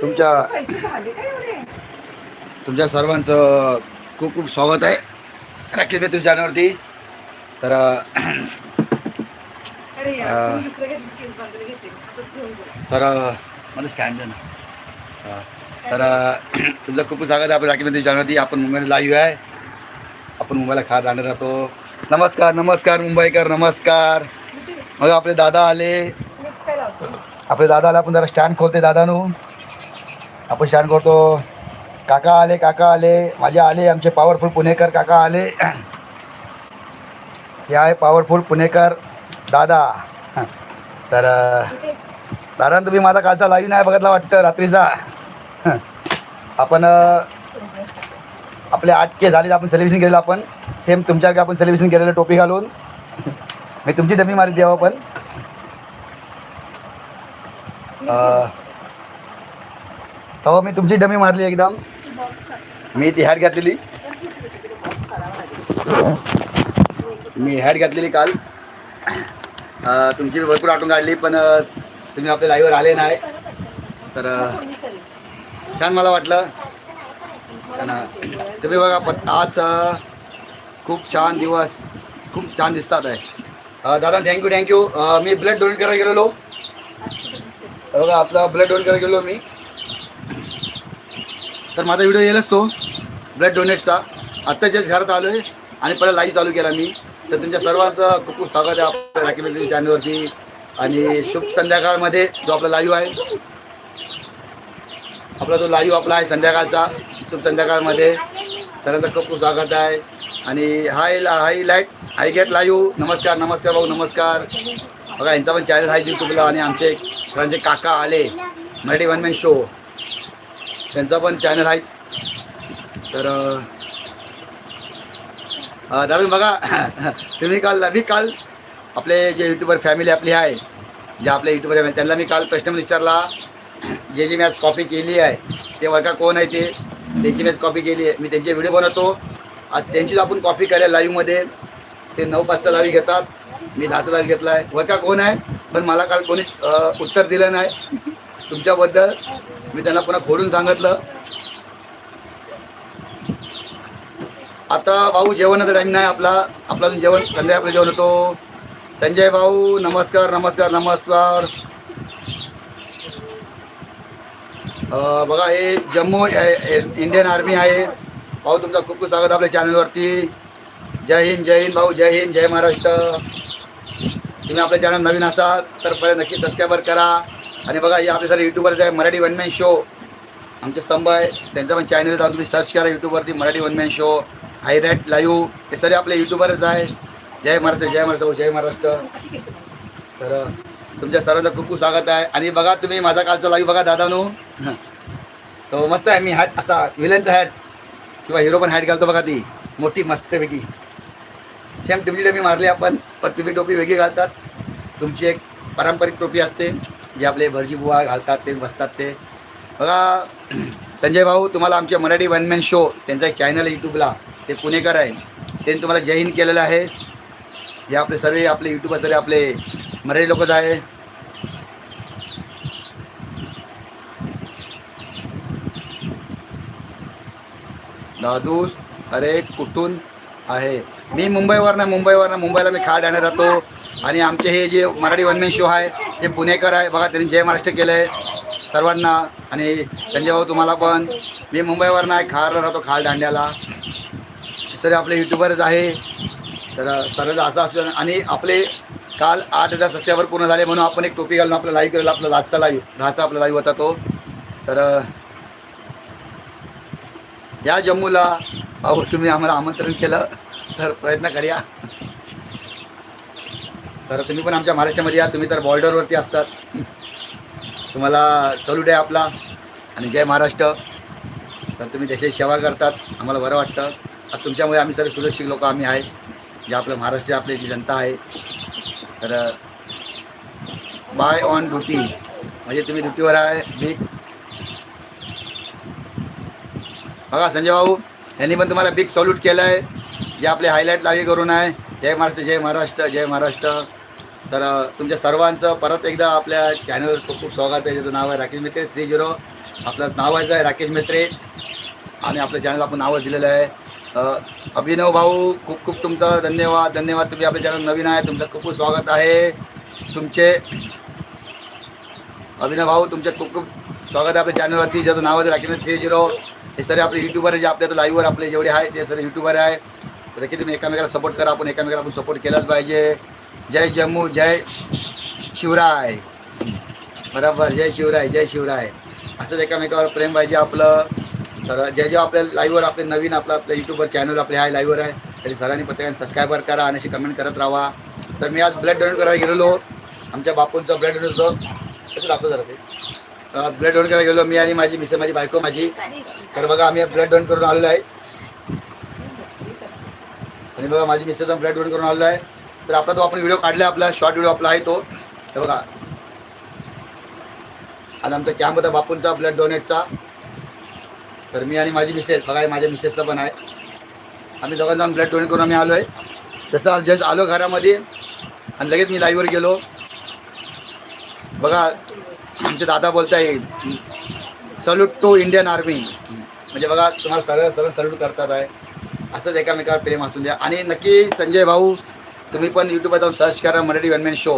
तुमच्या तुमच्या सर्वांचं खूप खूप स्वागत आहे. राखी बेतूर चॅनलवरती. तर. तर मला स्कॅन दे ना. तर तुमचं खूप खूप स्वागत आहे आपण राखी बेतूर चॅनलवरती. आपण मुंबईला लाईव्ह आहे. आपण मुंबईला खात राहणार राहतो. नमस्कार नमस्कार मुंबईकर नमस्कार? मग आपले दादा आले. आपले दादा आले आपण जरा स्टँड खोलते दादानू. आपण छान करतो. काका आले काका आले. माझे आले आमचे पॉवरफुल पुणेकर काका आले. हे आहे पॉवरफुल पुणेकर दादा. तर दादा तुम्ही माझा कालचा लाईव्ह नाही बघितला वाटतं रात्रीचा? आपण आपले आठ के झाले आपण सेलिब्रेशन केलेलं आपण. सेम तुमच्याकडे आपण सेलिब्रेशन केलेलं टोपी घालून. मी तुमची डमी मारी द्यावं आपण. अं, हो मी तुमची डमी मारली एकदम. मी ती हॅट घातलेली. मी हॅट घातलेली काल तुमची भरपूर आठवण काढली पण तुम्ही आपल्या लाईव्हवर आले नाही तर? छान मला वाटलं तुम्ही बघा पण आज खूप छान दिवस खूप छान दिसतात आहे दादा थँक्यू थँक्यू मी ब्लड डोनेट करायला गेलेलो? बघा आपला ब्लड डोनेट करायला गेलो मी तर माझा व्हिडिओ येईलच तो. ब्लड डोनेटचा आत्ता जस्ट घरात आलो आहे आणि पहिला लाईव्ह चालू केला मी. तर तुमच्या सर्वांचं खूप खूप स्वागत आहे आपल्या राखी बेकरी चॅनलवरती आणि शुभ संध्याकाळमध्ये जो आपला लाईव्ह आहे आपला जो लाईव्ह आपला आहे संध्याकाळचा शुभ संध्याकाळमध्ये सर्वांचं खूप खूप स्वागत आहे. आणि hi highlight hi get live नमस्कार नमस्कार भाऊ नमस्कार. बघा यांचा पण चॅनल आहे यूट्यूबला आणि आमचे सरांचे काका आले. मराठी वन मॅन शो त्यांचा पण चॅनल आहेच. तर दादा बघा. तुम्ही काल मी काल आपले जे यूट्यूबर फॅमिली आपली आहे जे आपले यूट्यूबर फॅमिली त्यांना मी काल प्रश्न विचारला. जे जी मी आज कॉपी केली आहे ते वर्गा कोण आहे ते? त्यांची मी आज कॉपी केली आहे. मी त्यांचे व्हिडिओ बनवतो. आज त्यांचीच आपण कॉपी करायला लाईव्हमध्ये ते नऊ पाचचा लावी घेतात. मी दहाचा लावी घेतला आहे वर्का कोण आहे? पण मला काल कोणी उत्तर दिलं नाही. तुमच्याबद्दल. मी त्यांना पुन्हा खोडून सांगितलं. आता भाऊ जेवणाचा टाईम नाही आपला. आपला अजून जेवण संध्या आपलं जेवण होतो. संजय भाऊ नमस्कार नमस्कार नमस्कार. बघा हे जम्मू इंडियन आर्मी आहे. भाऊ तुमचा खूप खूप स्वागत आपल्या चॅनलवरती जय हिंद जय हिंद भाऊ जय हिंद जय महाराष्ट्र. तुम्ही आपल्या चॅनल नवीन असाल तर पहिले नक्की सबस्क्राईबर करा. आणि बघा हे आपले सर यूट्यूबरचे आहे मराठी वनमॅन शो आमचे स्तंभ आहे त्यांचा पण चॅनल जाऊन तुम्ही सर्च करा यूट्यूबवरती Marathi one man show highlight live हे सगळे आपले यूट्यूबरच आहे. जय महाराष्ट्र जय महाराष्ट्र हो, जय महाराष्ट्र. तर तुमच्या सर्वांचं खूप खूप स्वागत आहे. आणि बघा तुम्ही माझा कालचा लाईव्ह बघा दादानू. तो मस्त आहे मी हॅट असा विलनचा हॅट किंवा हिरो पण हॅट घालतो बघा ती. मोठी मस्तपैकी सेम तुमची टोपी मारली आपण पण तुम्ही टोपी वेगळी घालतात. तुमची एक पारंपरिक टोपी असते. जे आपले भरजीबुवा घालतात ते बसतात ते. बघा संजय भाऊ तुम्हाला आमच्या मराठी वनमॅन शो त्यांचा एक चॅनल आहे यूट्यूबला ते पुणेकर आहे. त्यांनी तुम्हाला जय हिंद केलेलं आहे. जे आपले सर्व आपले यूट्यूबर सर्व आपले मराठी लोकच आहे. दादूस अरे कुठून आहे? मी मुंबईवर ना मुंबईवर ना मुंबईला मी खाड आणत राहतो. आणि आमचे हे जे मराठी वनमेन शो आहे ते पुणेकर आहे. बघा त्यांनी जय महाराष्ट्र केलं आहे सर्वांना. आणि संजय भाऊ तुम्हाला पण. मी मुंबईवर आहे खारला राहतो खाल दांड्याला. सर आपले यूट्यूबरच आहे. तर सर्व असं असं आणि आपले काल आठ हजार सबस्क्रायबर पूर्ण झाले म्हणून आपण एक टोपी घालून आपला लाईव्ह केलेला आपला दहाचा लाईव्ह दहाचा आपला लाईव्ह होता तो. तर या जम्मूला अहो तुम्ही आम्हाला आमंत्रण केलं तर प्रयत्न करूया. तर तुम्ही पण आमच्या महाराष्ट्रामध्ये या. तुम्ही तर बॉर्डरवरती असतात. तुम्हाला सल्यूट आहे आपला आणि जय महाराष्ट्र. तर तुम्ही देशाची सेवा करतात. आम्हाला बरं वाटतं. आज तुमच्यामुळे आम्ही सर्व सुरक्षित लोक आम्ही आहे. जे आपलं महाराष्ट्र आपली जी जनता आहे. तर बाय ऑन ड्युटी. म्हणजे तुम्ही ड्युटीवर आहे. बिग बघा संजय भाऊ यांनी पण तुम्हाला बिग सॉल्यूट केलं आहे जे आपले हायलाईट लागे करून आहे. जय महाराष्ट्र जय महाराष्ट्र जय महाराष्ट्र. तर तुमच्या सर्वांचं परत एकदा आपल्या चॅनलवर खूप खूप स्वागत आहे. ज्याचं नाव आहे राकेश मेत्रे थ्री झिरो आपलं नावाचं आहे राकेश मेत्रे. आणि आपल्या चॅनल आपण नावच दिलेलं आहे. अभिनव भाऊ खूप खूप तुमचा धन्यवाद. धन्यवाद तुम्ही आपल्या चॅनल नवीन आहे. तुमचं खूप खूप स्वागत आहे. तुमचे अभिनव भाऊ तुमचे खूप खूप स्वागत आहे आपल्या चॅनलवरती ज्याचं नाव आहे राकेश थ्री झिरो हे सर आपले युट्यूबर आहे. जे आपल्या लाईव्हवर आपले जेवढे आहे ते सर युट्यूबर आहे. तर की तुम्ही एकामेकाला सपोर्ट करा. आपण एकामेकाला आपण सपोर्ट केलाच पाहिजे. जय जम्मू जय शिवराय. बरोबर जय शिवराय जय शिवराय. असंच एकामेकावर प्रेम पाहिजे आपलं. तर जे जे आपल्या लाईव्हवर आपले नवीन आपलं आपलं यूट्यूबवर चॅनल आपले आहे लाईव्हवर आहे तरी सरांनी प्रत्येकाने सबस्क्रायबर करा आणि अशी कमेंट करत राहा. तर मी आज ब्लड डोनेट करायला गेलेलो. आमच्या बापूंचं ब्लड डोनेट होतं. कसं दाखवतो जरा ते? ब्लड डोनेट करायला गेलो मी आणि माझी मिसे माझी बायको माझी. तर बघा आम्ही ब्लड डोनेट करून आलेलो आहे. आणि बघा माझी मिसेस पण ब्लड डोनेट करून आलेलो आहे. तर आपला तो आपण व्हिडिओ काढला आपला शॉर्ट व्हिडिओ आपला आहे तो. तर बघा. आणि आमचा कॅम्प होता बापूंचा ब्लड डोनेटचा तर मी आणि माझी मिसेस बघा माझ्या मिसेसचं पण आहे. आम्ही दोघांना जाऊन ब्लड डोनेट करून आम्ही आलो आहे तसं जस्ट आलो घरामध्ये आणि लगेच मी लाईव्हवर गेलो. बघा आमचे दादा बोलत आहे सल्यूट टू इंडियन आर्मी म्हणजे बघा तुम्हाला सरळ सरळ सल्यूट करतात आहे. असंच एकामेकावर प्रेम असून द्या. आणि नक्की संजय भाऊ तुम्ही पण यूट्यूबवर जाऊन सर्च करा मराठी वनमॅन शो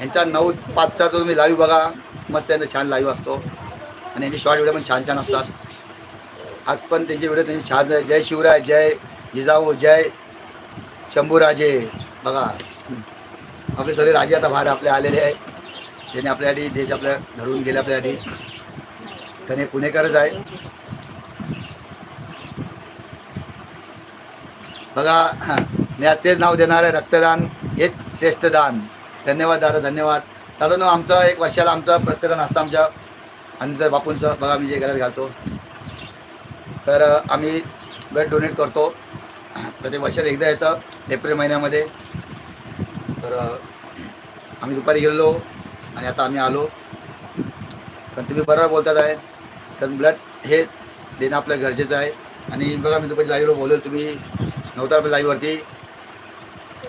यांचा नऊ पाचचा तो तुम्ही लाईव्ह बघा मस्त त्यांचा छान लाईव्ह असतो. आणि यांचे शॉर्ट व्हिडिओ पण छान छान असतात. आज पण त्यांचे व्हिडिओ त्यांचे छान जय शिवराय जय जिजाऊ जय शंभूराजे. बघा. आपले सगळे राजे आता बाहेर आपले आलेले आहे ज्यांनी आपल्यासाठी देश आपल्या धरून गेले आपल्यासाठी. त्याने पुणेकरच आहे. बघा. हां मी आज तेच नाव देणार आहे रक्तदान हेच श्रेष्ठ दान. धन्यवाद दादा धन्यवाद. दादा नो आमचं एक वर्षाला आमचं रक्तदान असतं आमच्या आणि जर बापूंचं बघा मी जे घरात घालतो. तर आम्ही ब्लड डोनेट करतो. तर ते वर्षाला एकदा येतं एप्रिल महिन्यामध्ये. तर आम्ही दुपारी गेलो आणि आता आम्ही आलो. पण तुम्ही बरोबर बोलतात आहे कारण ब्लड हे देणं आपलं गरजेचं आहे. आणि बघा मी दुपारी लाईव्हवर बोललो तुम्ही नव्हता रुपये लाईव्हवरती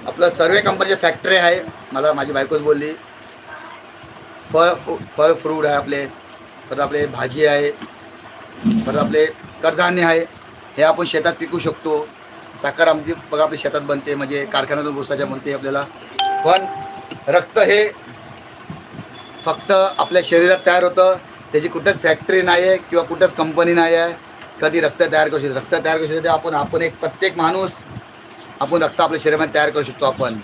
आपलं सर्वे कंपनीची फॅक्टरी आहे. मला माझी बायकोच बोलली. फळ फु फळ फ्रूट आहे आपले. परत आपले भाजी आहे. परत आपले कडधान्य आहे. हे आपण शेतात पिकू शकतो. साखर आमची बघा आपली शेतात बनते. म्हणजे कारखान्यातून गोष्टाच्या बनते आपल्याला. पण रक्त हे फक्त आपल्या शरीरात तयार होतं. त्याची कुठंच फॅक्टरी नाही आहे किंवा कुठंच कंपनी नाही आहे कधी रक्त तयार करू शकतो रक्त तयार करू शकतो आपण आपण एक प्रत्येक माणूस आपण रक्त आपल्या शरीरामध्ये तयार करू शकतो आपण.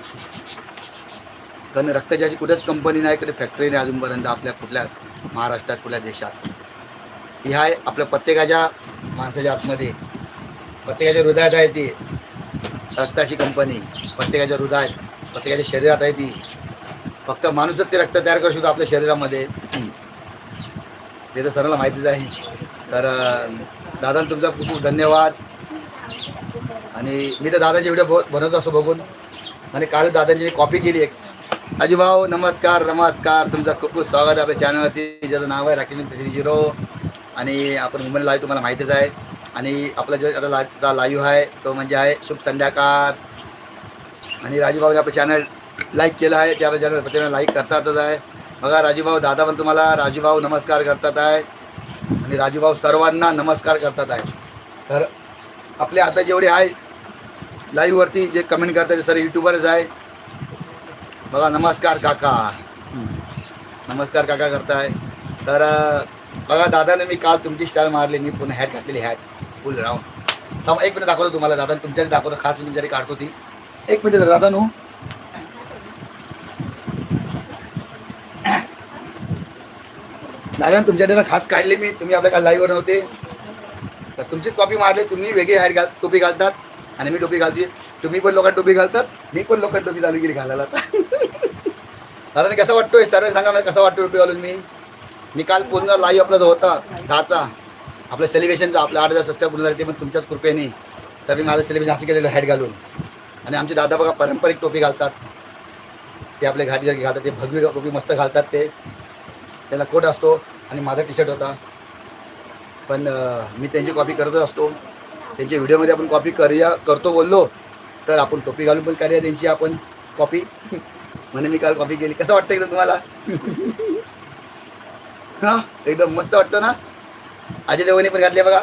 कारण रक्ताची अशी कुठेच कंपनी नाही कुठे फॅक्टरी नाही अजूनपर्यंत आपल्या कुठल्या महाराष्ट्रात कुठल्या देशात. ती आहे आपल्या प्रत्येकाच्या माणसाच्या आतमध्ये. प्रत्येकाच्या हृदयात आहे ती रक्ताची कंपनी प्रत्येकाच्या हृदयात प्रत्येकाच्या शरीरात आहे ती. फक्त माणूसच ते रक्त तयार करू शकतो आपल्या शरीरामध्ये. ते तर सर्वांना माहितीच आहे. तर दादा तुमचा खूप खूप धन्यवाद. आणि मी तर दादाचे व्हिडिओ ब बनवत असतो बघून. आणि काल दादांची मी कॉपी केली एक. अजिभाऊ नमस्कार नमस्कार तुमचं खूप खूप स्वागत आहे आपल्या चॅनलवरती ज्याचं नाव आहे राकेश थ्री झिरो आणि आपण मुंबईला लाईव्ह तुम्हाला माहितीच आहे. आणि आपला जो आता ला लाईव्ह आहे तो म्हणजे आहे शुभ संध्याकाळ. आणि राजूभाऊने आपलं चॅनल लाईक केलं आहे. ते आपल्या चॅनल चॅनल लाईक करतातच आहे. बघा राजूभाऊ दादा पण तुम्हाला राजूभाऊ नमस्कार करतात आहे. आणि राजूभाऊ सर्वांना नमस्कार करतात आहे. तर आपले आता जेवढे आहे लाईव्हवरती जे कमेंट करतात ते सर्व यूट्यूबरच आहे. बघा नमस्कार काका. नमस्कार काका करताय. तर बघा दादाने मी काल तुमची स्टाईल मारली मी पुन्हा हॅट घातलेली हॅट फुल राहून थांबा एक मिनिट दाखवतो तुम्हाला. दादा तुमच्याकडे दाखवतो खास मी तुमच्याकडे काढतो ती. एक मिनिट दादा नू दादा तुमच्याकडे खास काढली मी. तुम्ही आपल्या काल लाईव्हवर नव्हते. तर तुमचीच कॉपी मारली तुम्ही वेगळी हॅट घाल टोपी घालतात. आणि मी टोपी घालते तुम्ही पण लोकांना टोपी घालतात मी पण लोकांना टोपी चालू केली घालायला दादा कसं वाटतोय? सर सांगा मला कसं वाटतो टोपी घालून मी? मी काल पूर्ण लाईव्ह आपला जो होता दहाचा. आपलं सेलिब्रेशनचा आपल्या आठ हजार सस्त्या पूर्ण झाले ते पण तुमच्याच कृपेने. तर मी माझं सेलिब्रेशन असं केलेलं हॅट घालून. आणि आमचे दादा बघा पारंपरिक टोपी घालतात. ते आपले घाटी घालतात ते भगवी टोपी मस्त घालतात ते. त्याला कोट असतो आणि माझा टी शर्ट होता. पण मी त्यांची कॉपी करतच असतो. त्यांच्या व्हिडिओमध्ये आपण कॉपी करूया करतो बोललो तर आपण टोपी घालून पण करूया त्यांची आपण कॉपी म्हणे मी काल कॉपी केली. कसं वाटतं एकदम तुम्हाला? हां एकदम मस्त वाटतं ना? अजय देवाने पण घातले बघा.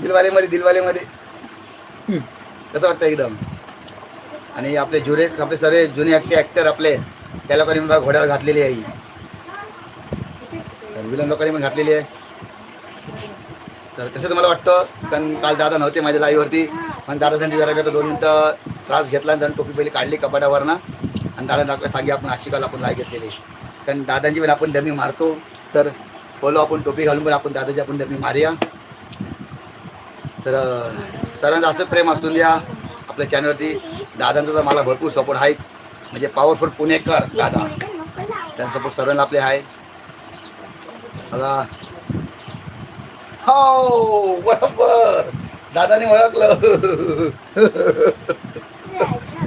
दिलवालेमध्ये दिलवालेमध्ये. कसं वाटतं एकदम? आणि आपले जुने आपले सर्व जुने ॲक्टे ॲक्टर आपले त्या लोकांनी पण बघा घोड्यावर घातलेली आहे. ही. विलन लोकांनी पण घातलेली आहे. तर कसं तुम्हाला वाटतं? कारण काल दादा नव्हते माझ्या लाईवरती पण दादासाठी जरा मी आता दोन मिनटं त्रास घेतला आणि टोपी पहिली काढली कपाटावरनं. आणि दादा दाखवा सांगे आपण आशिकाला आपण लाईव्ह घेतलेली. कारण दादांची पण आपण डमी मारतो. तर बोलो आपण टोपी घालून पण आपण दादाची आपण डमी मारूया. तर अं, सर्वांचं असं प्रेम असू द्या. आपल्या चॅनलवरती दादांचा तर मला भरपूर सपोर्ट आहेच. म्हणजे पॉवरफुल पुणेकर दादा. त्यांचा सपोर्ट सर्वांना आपले आहे. बघा. हो बरोबर. दादाने ओळखलं.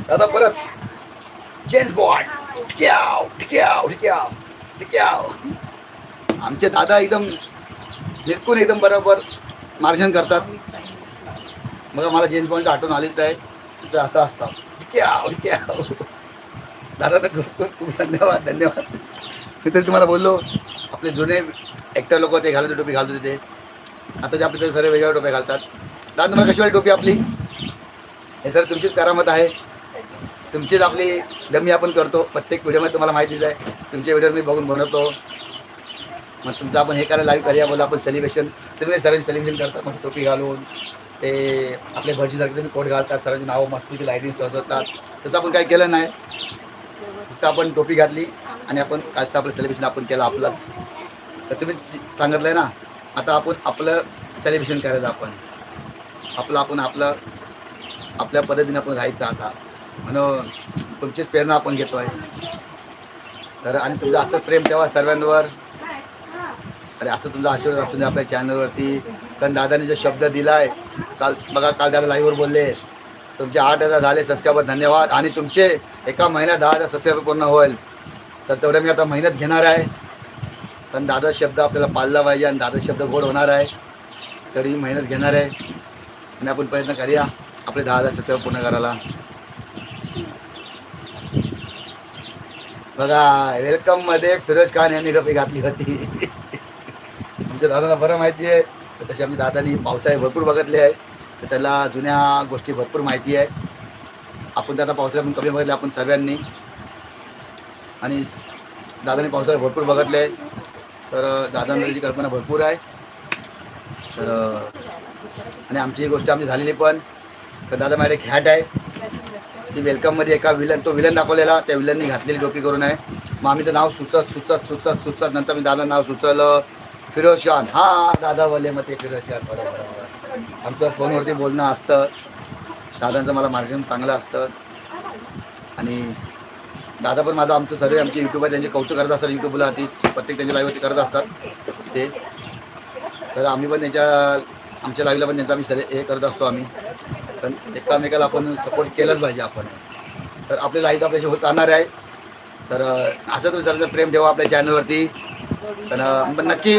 दादा परत. जेम्स बॉन्ड ठिक्याव ठिक्याव ठिक्याव ठिक्याव. आमचे दादा एकदम निरकून एकदम बरोबर मार्जन करतात. मग मला जेम्स बॉन्डचं आठवण आलीच आहे तिथं असं असतं. ठिक्याव ठिक्याव. दादा तर खूप खूप धन्यवाद धन्यवाद. मी तरी तुम्हाला बोललो आपले जुने ॲक्टर लोक ते घालत होते टोपी घालत होते. आता जे आपले सर वेगवेगळ्या टोप्या घालतात. दादा तुम्हाला कशी टोपी आपली? हे सर तुमचीच करामत आहे. तुमचीच आपली दमी आपण करतो. प्रत्येक व्हिडिओमध्ये तुम्हाला माहितीच आहे. तुमचे व्हिडिओ मी बघून बनवतो. मग तुमचं आपण हे करायला लाईव्ह करूया बोला आपण सेलिब्रेशन तुम्ही सर्वांची सेलिब्रेशन करतात मग टोपी घालून. ते आपले भटजीसारखे तुम्ही कोट घालतात. सर्वांची नावं मस्ती लाईटिंग सजवतात. तसं आपण काही केलं नाही. फक्त आपण टोपी घातली आणि आपण कालचं आपलं सेलिब्रेशन आपण केलं आपलंच. तर तुम्ही सांगितलं आहे ना? आता आपण आपलं सेलिब्रेशन करायचं आपण. आपलं आपण आपलं आपल्या पद्धतीने आपण राहायचं आता. म्हणून तुमचीच प्रेरणा आपण घेतो आहे तर आणि तुमचं असं प्रेम ठेवा सर्वांवर. अरे असं तुमचा आशीर्वाद असू दे आपल्या चॅनलवरती कारण दादाने जो शब्द दिला आहे काल बघा काल दादा लाईव्हवर बोलले. तुमचे आठ हजार झाले सबस्क्रायबर धन्यवाद. आणि तुमचे एका महिन्यात दहा हजार सबस्क्रायबर पूर्ण होईल. तर तेवढं मी आता मेहनत घेणार आहे. पण दादा शब्द आपल्याला पाळला पाहिजे आणि दादा शब्द गोड होणार आहे. तरी मी मेहनत घेणार आहे. आणि आपण प्रयत्न करूया आपले दहा हजार पूर्ण करायला. बघा वेलकममध्ये फिरोज खान यांनी टोपी घातली होती. आमच्या दादाला बरं माहिती आहे. तर तसे आमच्या दादानी पावसाळे भरपूर बघितले आहे. तर त्याला जुन्या गोष्टी भरपूर माहिती आहे. आपण त्याला पावसाळ्या पण कमी बघितले आपण सर्वांनी. आणि दादाने पावसाळे भरपूर बघितले. आहे तर दादांना त्याची कल्पना भरपूर आहे. तर आणि आमची ही गोष्ट आमची झालेली पण. तर दादा माझ्या एक हॅट आहे. ती वेलकममध्ये एका विलन तो विलन दाखवलेला. त्या विलननी घातलेली टोपी करून आहे. मग आम्ही तर नाव सुचत सुचत सुचत सुचत. नंतर मी दादा नाव सुचवलं. फिरोज खान. हा दादा बोलले मग ते फिरोज खान. बरोबर. आमचं फोनवरती बोलणं असतं. दादांचं मला मार्गदर्शन चांगलं असतं. आणि दादा पण माझं आमचं सर्व आमचे यूट्यूबर त्यांचे कौतुक करत असतात युट्यूबला ती प्रत्येक त्यांच्या लाईव्हवरती करत असतात. ते. तर आम्ही पण त्यांच्या आमच्या लाईव्हला पण त्यांचा आम्ही सगळे हे करत असतो आम्ही. पण एकामेकाला आपण सपोर्ट केलंच पाहिजे आपण. तर आपले लाईव्ह आपल्याशी होत राहणार आहे. तर असं तुम्ही सरांचं प्रेम ठेवा आपल्या चॅनलवरती तर नक्की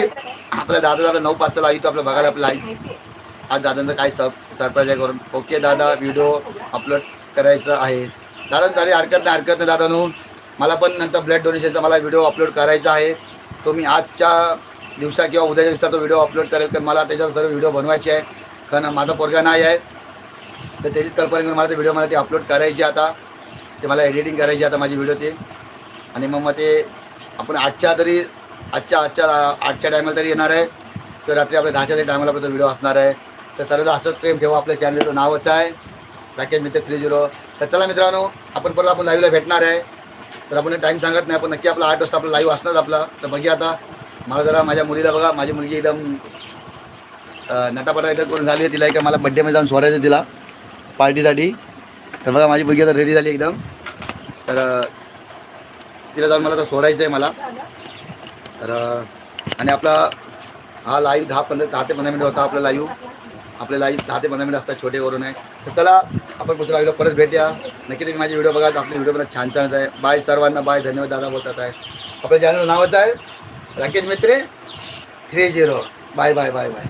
आपल्या दादा दादा नऊ पाचचा लाईव्ह तो आपलं बघायला आपलं लाईव्ह आज दादांचं काय सर सरप्राईज आहे करून. ओके दादा व्हिडिओ अपलोड करायचं आहे. दादा चालेल हरकत नाही हरकत नाही दादा नू मला पण नंतर ब्लड डोनेशनचा मला व्हिडिओ अपलोड करायचा आहे. तो मी आजच्या दिवसा किंवा उद्याच्या दिवसात तो व्हिडिओ अपलोड करेल तर मला त्याच्यावर सर्व व्हिडिओ बनवायचे आहे. कारण माझा पोरगा नाही आहे. तर त्याचीच कल्पना करून मला ते व्हिडिओ मला ते अपलोड करायची आता. ते मला एडिटिंग करायची आता माझी व्हिडिओ ते. आणि मग मग ते आपण आजच्या तरी आजच्या आजच्या आजच्या टायमाला तरी येणार आहे. तर रात्री आपल्या दहाच्या तरी टायमाला आपला तो व्हिडिओ असणार आहे. तर सर्वदा असंच प्रेम ठेवा आपल्या चॅनलचं नावच आहे. पॅकेज मित्र थ्री झिरो तर चला मित्रांनो आपण परत आपण लाईव्हला भेटणार आहे. तर आपण टाईम सांगत नाही आपण नक्की आपला आठ वाजता आपला लाईव्ह असणार आपला. तर बघूया आता मला जरा माझ्या मुलीला बघा माझी मुलगी एकदम नटापटा एकदम करून झाली आहे. तिला एका मला बड्डेमध्ये जाऊन सोडायचं तिला पार्टीसाठी. तर बघा माझी मुलगी आता रेडी झाली एकदम. तर तिला जाऊन मला आता सोडायचं आहे मला. तर आणि आपला हा लाईव्ह दहा पंधरा दहा ते पंधरा मिनिट होता आपला लाईव्ह आपल्याला दहा ते पंधरा मिनिट असतात छोटे करून आहे. तर चला आपण पुढच्या व्हिडिओ परत भेटूया. नक्की तुम्ही माझे व्हिडिओ बघा आपले व्हिडिओ मला छान छान आहे. बाय सर्वांना बाय धन्यवाद दादा बोलतात आहे. आपल्या चॅनल नावच आहे. Rakesh Mitre three zero bye bye bye bye